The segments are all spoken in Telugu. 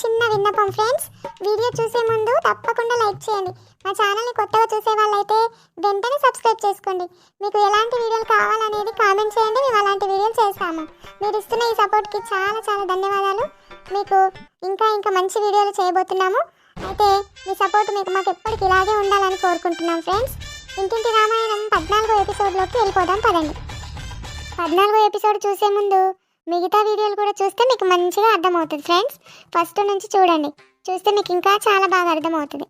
చిన్న విన్నపం ఫ్రెండ్స్ వీడియో చూసే ముందు తప్పకుండా లైక్ చేయండి. మా ఛానల్ని కొత్తగా చూసే వాళ్ళైతే వెంటనే సబ్స్క్రైబ్ చేసుకోండి. మీకు ఎలాంటి వీడియోలు కావాలనేది కామెంట్ చేయండి. మేము అలాంటి వీడియోలు చేస్తాము. మీరు ఇస్తున్న ఈ సపోర్ట్కి చాలా చాలా ధన్యవాదాలు. మీకు ఇంకా ఇంకా మంచి వీడియోలు చేయబోతున్నాము. అయితే మీ సపోర్ట్ మీకు మాకు ఎప్పటికి ఇలాగే ఉండాలని కోరుకుంటున్నాం ఫ్రెండ్స్ ఇంటింటి రామాయణం పద్నాలుగో ఎపిసోడ్లోకి వెళ్ళిపోదాం పదండి. పద్నాలుగో ఎపిసోడ్ చూసే ముందు మిగతా వీడియోలు కూడా చూస్తే మీకు మంచిగా అర్థమవుతుంది ఫ్రెండ్స్. ఫస్ట్ నుంచి చూడండి. చూస్తే మీకు ఇంకా చాలా బాగా అర్థమవుతుంది.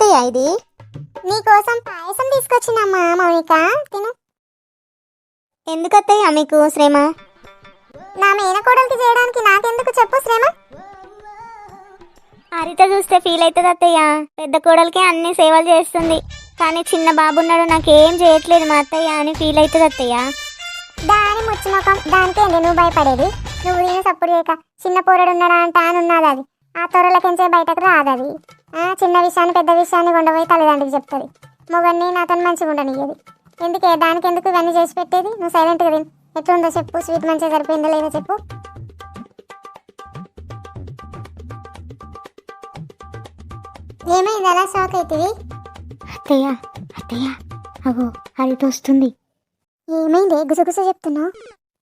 ఏంటత్తయ్య ఇది నీకోసం పాయసం తీసుకొచ్చినమ్మా మౌనిక. తిను. ఎందుకత్తయ్య మీకు శ్రమ? నా మేనకోడలికి చేయడానికి నాకెందుకు చెప్పు శ్రమ? హరిత చూస్తే ఫీల్ అవుతుంది అత్తయ్య పెద్ద కోడలకే అన్ని సేవలు చేస్తుంది. కానీ చిన్న బాబున్నాడు నాకేం చేయట్లేదు మా అత్తయ్య అని ఫీల్ అవుతుంది అత్తయ్య దాని ముచ్చిమొఖం దానికేంది నువ్వు భయపడేది. నువ్వు నేను సప్పుడు చేయక. చిన్న పోరడు ఉన్నాడా అంట అని ఉన్నది అది. ఆ త్వరలకెంచే బయటకు రాదది. చిన్న విషయాన్ని పెద్ద విషయాన్ని కొండపోయి తల్లిదండ్రులకు చెప్తుంది. మొగన్ని నాతో మంచిగా ఉండనియ్యేది. ఎందుకే? దానికి ఎందుకు ఇవన్నీ చేసి పెట్టేది? నువ్వు సైలెంట్గా తిను. ఎట్లుందో చెప్పు. స్వీట్ మంచిగా సరిపోయిందో లేదో చెప్పు. ఏమైంది? అలా షాక్ అవుతుంది అత్తయ్య అత్తయ్య అగో హరిత వస్తుంది. ఏమైంది? గుసగుస చెప్తున్నావు?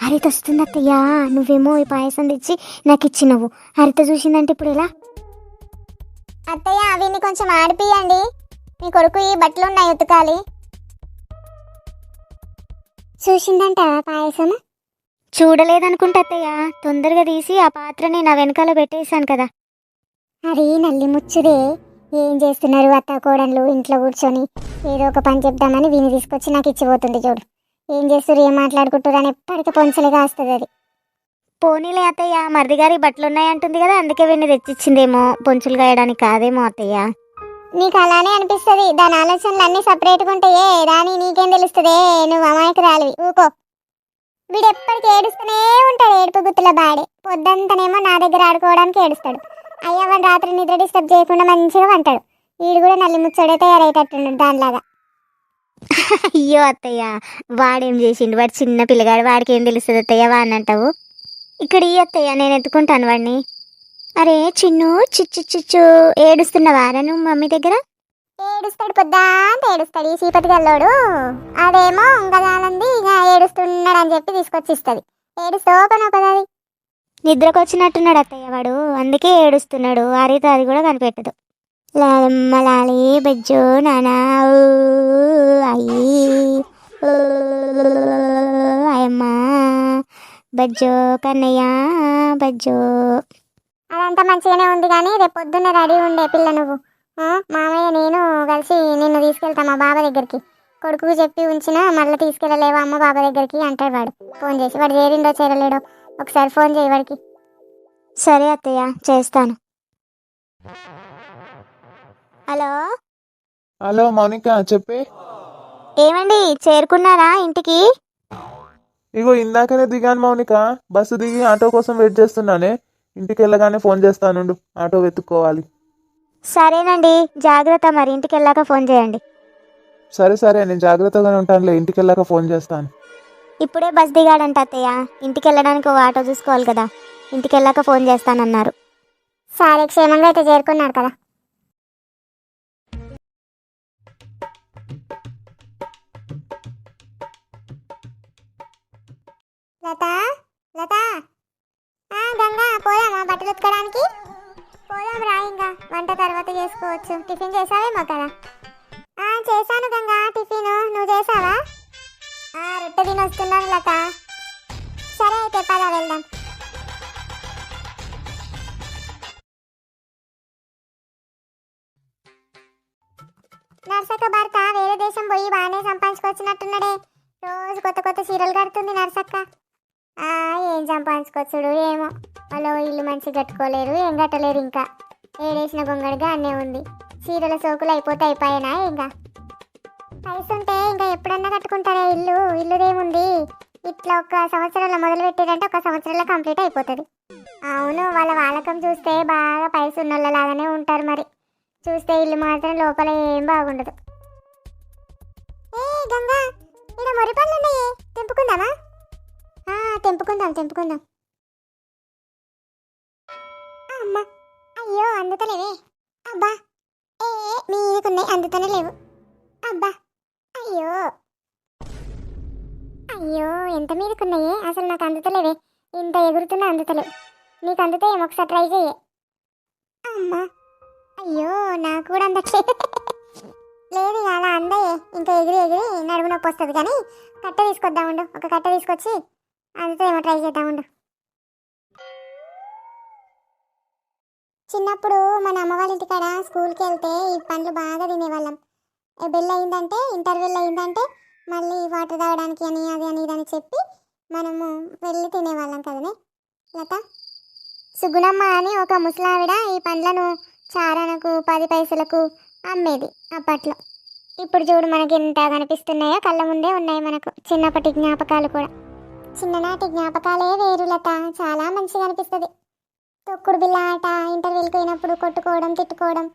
హరిత వస్తుంది అత్తయ్య. నువ్వేమో ఈ పాయసం తెచ్చి నాకు ఇచ్చినవు హరిత చూసిందంటే ఇప్పుడు ఎలా? అత్తయ్య అవిని కొంచెం ఆడిపియండి మీ కొడుకు ఈ బట్టలు ఉన్నాయి ఉతకాలి. చూసిందంట పాయసం? చూడలేదనుకుంటా అత్తయ్య. తొందరగా తీసి ఆ పాత్రని నా వెనకాల పెట్టేశాను కదా. అది నల్లి ముచ్చుదే. ఏం చేస్తున్నారు అత్త కోడళ్ళు ఇంట్లో కూర్చొని? ఏదో ఒక పని చెప్దామని వీని తీసుకొచ్చి నాకు ఇచ్చిపోతుంది చూడు. ఏం చేస్తారు ఏం మాట్లాడుకుంటారు అని ఎప్పటికీ పొంచలుగా వస్తుంది అది. పోనీలే అత్తయ్య మరిది గారి బట్టలు ఉన్నాయంటుంది కదా అందుకే వెన్ని తెచ్చిచ్చిందేమో. పొంచులు కాయడానికి కాదేమో అత్తయ్య. నీకు అలానే అనిపిస్తుంది. దాని ఆలోచనలు అన్నీ సపరేట్గా ఉంటాయే దాని నీకేం తెలుస్తుందే? నువ్వు అమాయకురాలివి. ఊకో. వీడు ఎప్పటికీ ఏడుస్తూనే ఉంటాడు ఏడుపు గుత్తుల బాడే. పొద్దంతనేమో నా దగ్గర ఆడుకోవడానికి ఏడుస్తాడు. అయ్యవన్ రాత్రి నిద్ర డిస్టర్బ్ చేయకుండా మంచిగా వంటాడు. వీడు కూడా నల్లి ముచ్చడే తయారయ్యేటట్టున్నాడు దానిలాగా. అయ్యో అత్తయ్య వాడేం చేసిండు? వాడు చిన్న పిల్లగాడు వాడికి ఏం తెలుస్తుంది అత్తయ్య వాడిని అంటావు ఇక్కడ ఈ అత్తయ్య నేను ఎత్తుకుంటాను వాడిని. అరే చిన్ను చిచ్చు చిచ్చు ఏడుస్తున్నవారా నువ్వు మమ్మీ దగ్గర? ఏడుస్తాడు పొద్దాంత ఏడుస్తాడు. ఈ సీపతి గల్లోడు అదేమో ఉంగదానంది ఇక ఏడుస్తున్నాడు అని చెప్పి తీసుకొచ్చి ఇస్తుంది ఏడుస్తూ పని ఒకది నిద్రకు వచ్చినట్టున్నాడు అత్తయ్య వాడు. అందుకే ఏడుస్తున్నాడు. హరిత అది కూడా కనిపెట్టదు. లాలమ్మ లాలి బజ్జో నానా అయ్యి అయ్యమ్మ. బజ్జో కన్నయ్య బజ్జో. అదంతా మంచిగానే ఉంది కానీ రేపు పొద్దున్న రెడీ ఉండే పిల్ల నువ్వు. ఆ, మామయ్య నేను కలిసి నిన్ను తీసుకెళ్తా మా బాబా దగ్గరికి. కొడుకు చెప్పి ఉంచిన మళ్ళీ తీసుకెళ్ళలేవా అమ్మ బాబా దగ్గరికి అంటాడు వాడు. ఫోన్ చేసి వాడు చేరిండో చేరలేడో ఒకసారి ఫోన్ చేయి వాడికి. సరే అత్తయ్య చేస్తాను. హలో? హలో మౌనిక చెప్పే. ఏమండి చేరుకున్నారా ఇంటికి? ఇగో ఇందాకనే దిగాను మౌనిక. బస్సు దిగి ఆటో కోసం వెయిట్ చేస్తున్నానే. ఇంటికి వెళ్ళగానే ఫోన్ చేస్తానుండు. ఆటో వెతుక్కోవాలి. సరేనండి. జాగ్రత్త మరి. ఇంటికి వెళ్ళాక ఫోన్ చేయండి. సరే సరే. నేను జాగ్రత్తగానే ఉంటానులే. ఇంటికి వెళ్ళాక ఫోన్ చేస్తాను. ఇప్పుడే బస్ దిగాడంట అత్తయ్య. ఇంటికి వెళ్ళడానికి ఒక ఆటో చూసుకోవాలి కదా. ఇంటికి వెళ్ళాక ఫోన్ చేస్తానన్నారు. సరే క్షేమంగా అయితే చేరుకున్నాడు కదా. లత లత. ఆ, గంగా పోదామా బట్టలు ఉతకడానికి? పోదాం రా ఇంకా వంట తర్వాత చేసుకోవచ్చు. టిఫిన్ చేసావేమో కదా? ఆ, చేశాను గంగా టిఫిన్. నువ్వు చేసావా? ఆ, రొట్టె తిని వస్తున్నాను లత. సరే అయితే పద వెళ్దాం. నర్సక్క భర్త వేరే దేశం పోయి బాగానే సంపాదించుకొచ్చినట్టున్నాడే. రోజు కొత్త కొత్త సీరియల్ కడుతుంది నర్సక్క. ఏం సంపాదించుకొచ్చుడు ఏమో. వాళ్ళు ఇల్లు మంచి కట్టుకోలేరు ఏం కట్టలేరు ఇంకా. ఏడేసిన గొంగడిగా అన్నే ఉంది. చీరల సోకులు అయిపోతే అయిపోయానా ఇంకా? పైసుంటే ఇంకా ఎప్పుడన్నా కట్టుకుంటారా ఇల్లు? ఇల్లుదేముంది? ఇట్లా ఒక సంవత్సరంలో మొదలు పెట్టారంటే ఒక సంవత్సరంలో కంప్లీట్ అయిపోతుంది. అవును వాళ్ళ వాలకం చూస్తే బాగా పైస లాగానే ఉంటారు మరి. చూస్తే ఇల్లు మాత్రం లోపల ఏం బాగుండదు. ఏ గంగా ఇక్కడ మొరి ఉన్నాయే తెంపుకుందామా? తెంపుకుందాం తెంపుకుందాం. అమ్మ అయ్యో అందుతలేవే. అబ్బా ఏ మీకున్నాయి అందుతనే లేవు. అబ్బా అయ్యో. అయ్యో ఎంత మీదకున్నాయే? అసలు నాకు అందుతలేవే. ఇంత ఎగురుతున్నా అందుతలేవు నీకు అందుతే ఏమో ఒకసారి ట్రై చెయ్యి. అమ్మా అయ్యో నాకు కూడా అందట్లే. లేదు అలా అందయే. ఇంకా ఎగిరి ఎగిరి నడుము నొప్పి వస్తుంది కానీ కట్ట తీసుకొద్దాముండు ఒక కట్ట తీసుకొచ్చి అదితో ఏమో ట్రై చేద్దాముండు చిన్నప్పుడు మన అమ్మ వాళ్ళ ఇంటికాడ స్కూల్కి వెళ్తే ఈ పండ్లు బాగా తినేవాళ్ళం. బిల్ బెల్ అయిందంటే ఇంటర్వెల్ అయిందంటే మళ్ళీ వాటర్ తాగడానికి అని అది అని ఇదని చెప్పి మనము వెళ్ళి తినేవాళ్ళం కదనే. లత? సుగుణమ్మ అని ఒక ముసలావిడ ఈ పండ్లను చారణకు పది పైసలకు అమ్మేది అప్పట్లో. ఇప్పుడు చూడు మనకి ఎంత కనిపిస్తున్నాయో కళ్ళ ముందే ఉన్నాయి మనకు. చిన్నప్పటి జ్ఞాపకాలు కూడా. చిన్ననాటి జ్ఞాపకాలే వేరు లత. చాలా మంచిగా అనిపిస్తుంది. తొక్కుడు బిల్ల ఆట ఇంటర్వ్యూలకు పోయినప్పుడు కొట్టుకోవడం తిట్టుకోవడం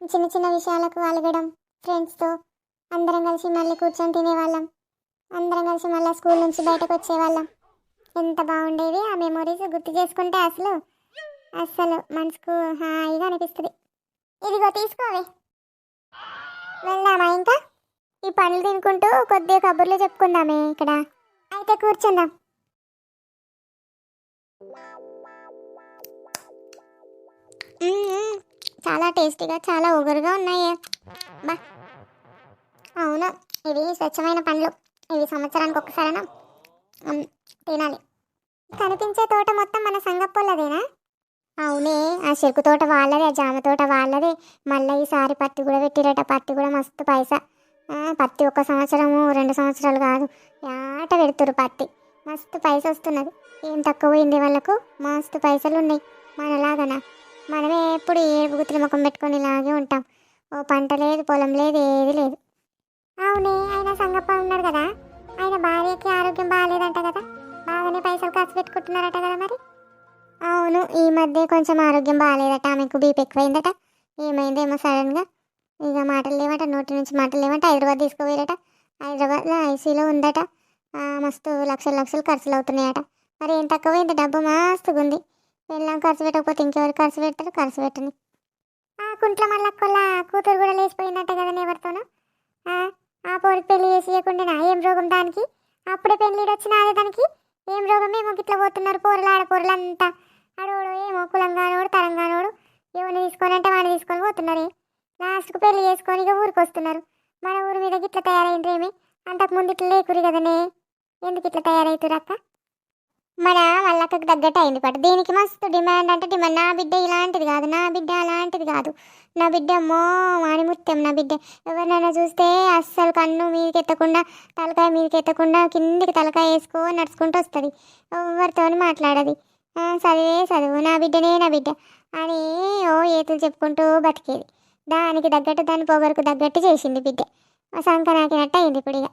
చిన్న చిన్న విషయాలకు అలగడం ఫ్రెండ్స్తో అందరం కలిసి మళ్ళీ కూర్చొని తినేవాళ్ళం. అందరం కలిసి మళ్ళీ స్కూల్ నుంచి బయటకు వచ్చేవాళ్ళం. ఎంత బాగుండేది ఆ మెమొరీస్ గుర్తు చేసుకుంటే అసలు అస్సలు మనసుకు హాయిగా అనిపిస్తుంది. ఇదిగో తీసుకోవే. వెళ్దామా ఇంకా? ఈ పనులు తినుకుంటూ కొద్దిగా కబుర్లు చెప్పుకుందామే ఇక్కడ. అయితే కూర్చుందాం. చాలా టేస్టీగా చాలా ఒగరుగా ఉన్నాయి. బా. అవును ఇవి స్వచ్ఛమైన పండ్లు. ఇవి సంవత్సరానికి ఒక్కసారైనా తినాలి. కనిపించే తోట మొత్తం మన సంగప్పొల్లదేనా? అవునే ఆ చెరుకు తోట వాళ్ళదే ఆ జామ తోట వాళ్ళదే. మళ్ళీ ఈసారి పత్తి కూడా పెట్టిరట పత్తి కూడా మస్తు పైసా. పత్తి ఒక సంవత్సరము రెండు సంవత్సరాలు కాదు. ఆట పెడుతురు పత్తి. మస్తు పైస వస్తున్నది ఏం తక్కువ పోయింది వాళ్ళకు? మస్తు పైసలు ఉన్నాయి మనలాగనా? మనమే ఎప్పుడు ఏ గుత్తుల ముఖం పెట్టుకొని ఇలాగే ఉంటాం. ఓ పంట లేదు పొలం లేదు ఏది లేదు. అవునే ఆయన సంగప్ప ఉన్నాడు కదా? ఆయన భార్యకి ఆరోగ్యం బాగాలేదంట కదా? బాగానే పైసలు ఖర్చు పెట్టుకుంటున్నారట కదా మరి? అవును ఈ మధ్య కొంచెం ఆరోగ్యం బాగాలేదట ఆమెకు బీపీ ఎక్కువైందట. ఏమైందేమో సడన్గా. ఇక మాటలు లేవట నోటి నుంచి మాటలు లేవట. హైదరాబాద్ తీసుకుపోయారట. హైదరాబాద్లో ఐసీలో ఉందట. మస్తు లక్షలు లక్షలు ఖర్చులు అవుతున్నాయట. మరి ఏం తక్కువైంది డబ్బు మస్తుగా ఉంది. వెళ్ళాం ఖర్చు పెట్టకపోతే ఇంకెవరు ఖర్చు పెడతారు? ఖర్చు పెట్టని. ఆ కుంట్ల మళ్ళా కొల్ల కూతురు కూడా లేచిపోయిందట కదా ఎవరితోను. ఆ, పోరికి పెళ్ళి చేసి ఏం రోగం దానికి? అప్పుడే పెళ్ళిడు వచ్చిన అదే దానికి? ఏం రోగం ఏమో గిట్లా పోతున్నారు పోరలు ఆడపోరలు అంతా ఆడోడు ఏమో కులంగానోడు తరంగానోడు ఎవరిని తీసుకోనంటే అంటే వాడిని తీసుకొని పోతున్నారు. లాస్ట్కు పెళ్ళి చేసుకొని ఇక ఊరికి వస్తున్నారు మన ఊరి మీద గిట్ల తయారైండ్రేమి అంతకుముందు ఇట్లా లేకురు కదనే? ఎందుకు ఇట్లా తయారవుతురు అక్క? మన వాళ్ళక్కకు తగ్గట్టు అయింది పట. దీనికి మస్తు డిమాండ్ అంటే డిమాండ్. నా బిడ్డ ఇలాంటిది కాదు. నా బిడ్డ అలాంటిది కాదు. నా బిడ్డ అమ్మో మాణిముత్యం నా బిడ్డ. ఎవరినైనా చూస్తే అస్సలు కన్ను మీదకి ఎత్తకుండా తలకాయ మీదకి ఎత్తకుండా కిందికి తలకాయ వేసుకో నడుచుకుంటూ వస్తుంది. ఎవరితోని మాట్లాడది? చదివే చదువు. నా బిడ్డనే నా బిడ్డ అని ఓ ఏతులు చెప్పుకుంటూ బతికేది. దానికి తగ్గట్టు దాని పొగరుకు తగ్గట్టు చేసింది బిడ్డ. సంక నాకినట్టు అయింది ఇప్పుడు ఇక.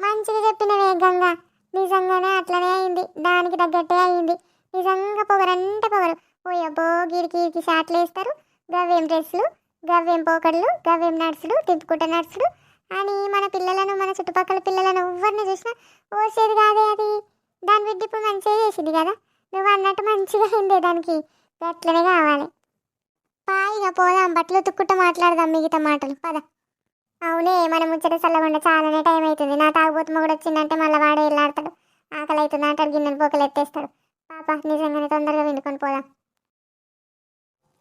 మంచిగా చెప్పిన వేగంగా. నిజంగానే అట్లనే అయింది. దానికి తగ్గట్టే అయింది. నిజంగా పొగరంటే పొగరు. ఓ గిరికి గిరికి షాట్లు వేస్తారు. గవ్వేం డ్రెస్సులు గవ్వేం పోకడలు గవ్వేం నడుచుడు తిప్పుకుంట నర్సుడు అని మన పిల్లలను మన చుట్టుపక్కల పిల్లలను ఎవరిని చూసినా ఓసేది కాదే అది. దాని బిడ్డ ఇప్పుడు మంచిగా చేసింది కదా. నువ్వు అన్నట్టు మంచిగా అయిందే దానికి. అట్లనే కావాలి. పాయిగా పోదాం బట్టలు తుక్కుంటూ మాట్లాడదాం మిగతా మాటలు. పద. అవునే మన ముచ్చట చల్లకుండా చాలానే టైం అవుతుంది నా తాగుబోతు కూడా వచ్చిందంటే మళ్ళీ వాడే వెళ్ళాడతాడు ఆకలి అవుతుంది అంటాడు గిన్నెలు పోకలు ఎత్తేస్తాడు పాప నిజంగానే తొందరగా విండుకొని పోదాం.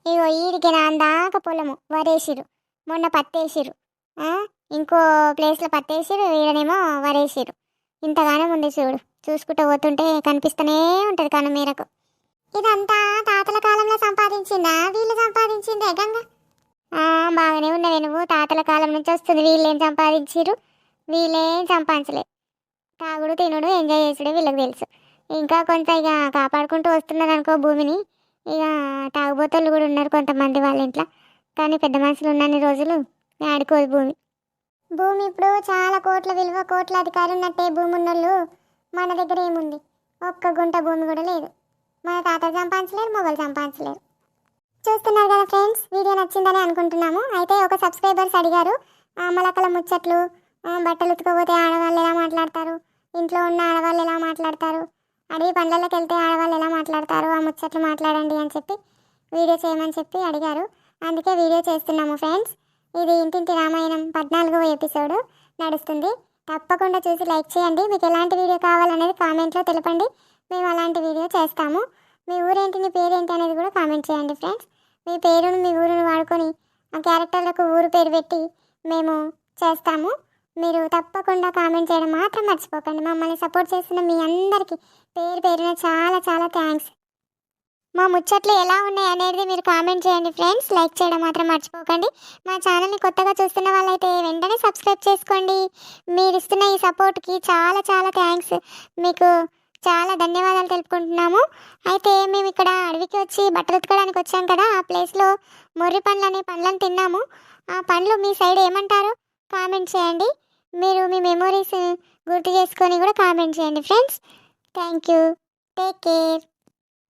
ఇగో ఈడికి నా అందాక పొలము. వరేసిరు మొన్న పత్తేసిరు ఇంకో ప్లేస్లో పత్తేసిరు వీడనేమో వరేసిరు ఇంతగానో ఉంది చూడు. చూసుకుంటూ పోతుంటే కనిపిస్తూనే ఉంటుంది కను మేరకు. ఇదంతా తాతల కాలంలో సంపాదించిందా? వీళ్ళు సంపాదించిందే గంగ? బాగానే ఉన్నవే నువ్వు. తాతల కాలం నుంచి వస్తుంది. వీళ్ళేం సంపాదించారు వీళ్ళేం సంపాదించలే. తాగుడు తినుడు ఎంజాయ్ చేసుడు వీళ్ళకి తెలుసు. ఇంకా కొంత ఇక కాపాడుకుంటూ వస్తున్నారు అనుకో భూమిని. ఇక తాగుబోతోళ్ళు కూడా ఉన్నారు కొంతమంది వాళ్ళ ఇంట్లో. కానీ పెద్ద మనుషులు ఉన్నన్ని రోజులు ఆడుకోదు భూమి. భూమి ఇప్పుడు చాలా కోట్ల విలువ కోట్ల అధికారం ఉన్నట్టే భూమి ఉన్నోళ్ళు మన దగ్గర ఏముంది? ఒక్క గుంట భూమి కూడా లేదు. మన తాతలు సంపాదించలేరు మొగలు సంపాదించలేరు. చూస్తున్నారు కదా ఫ్రెండ్స్ వీడియో నచ్చిందని అనుకుంటున్నాము. అయితే ఒక సబ్స్క్రైబర్స్ అడిగారు మలకల ముచ్చట్లు బట్టలు ఉతుకోపోతే ఆడవాళ్ళు ఎలా మాట్లాడతారు? ఇంట్లో ఉన్న ఆడవాళ్ళు ఎలా మాట్లాడతారు? అడవి పండ్లలోకి వెళ్తే ఆడవాళ్ళు ఎలా మాట్లాడతారు? ఆ ముచ్చట్లు మాట్లాడండి అని చెప్పి వీడియో చేయమని చెప్పి అడిగారు. అందుకే వీడియో చేస్తున్నాము ఫ్రెండ్స్ ఇది ఇంటింటి రామాయణం పద్నాలుగవ ఎపిసోడ్ నడుస్తుంది. తప్పకుండా చూసి లైక్ చేయండి. మీకు ఎలాంటి వీడియో కావాలనేది కామెంట్లో తెలపండి. మేము అలాంటి వీడియో చేస్తాము. మీ ఊరేంటి మీ పేరేంటి అనేది కూడా కామెంట్ చేయండి ఫ్రెండ్స్ మీ పేరును మీ ఊరును వాడుకొని ఆ క్యారెక్టర్లకు ఊరు పేరు పెట్టి మేము చేస్తాము. మీరు తప్పకుండా కామెంట్ చేయడం మాత్రం మర్చిపోకండి. మమ్మల్ని సపోర్ట్ చేస్తున్న మీ అందరికీ పేరు పేరున చాలా చాలా థ్యాంక్స్ మా ముచ్చట్లు ఎలా ఉన్నాయి అనేది మీరు కామెంట్ చేయండి ఫ్రెండ్స్ లైక్ చేయడం మాత్రం మర్చిపోకండి. మా ఛానల్ని కొత్తగా చూస్తున్న వాళ్ళైతే వెంటనే సబ్స్క్రైబ్ చేసుకోండి. మీరు ఇస్తున్న ఈ సపోర్ట్కి చాలా చాలా థ్యాంక్స్ మీకు చాలా ధన్యవాదాలు తెలుపుకుంటున్నాము. అయితే మేము ఇక్కడ అడవికి వచ్చి బట్టలు ఉతకడానికి వచ్చాం కదా ఆ ప్లేస్లో మొర్రి పండ్లు అనే పండ్లను తిన్నాము. ఆ పండ్లు మీ సైడ్ ఏమంటారు? కామెంట్ చేయండి. మీరు మీ మెమొరీస్ గుర్తు చేసుకొని కూడా కామెంట్ చేయండి friends thank you take care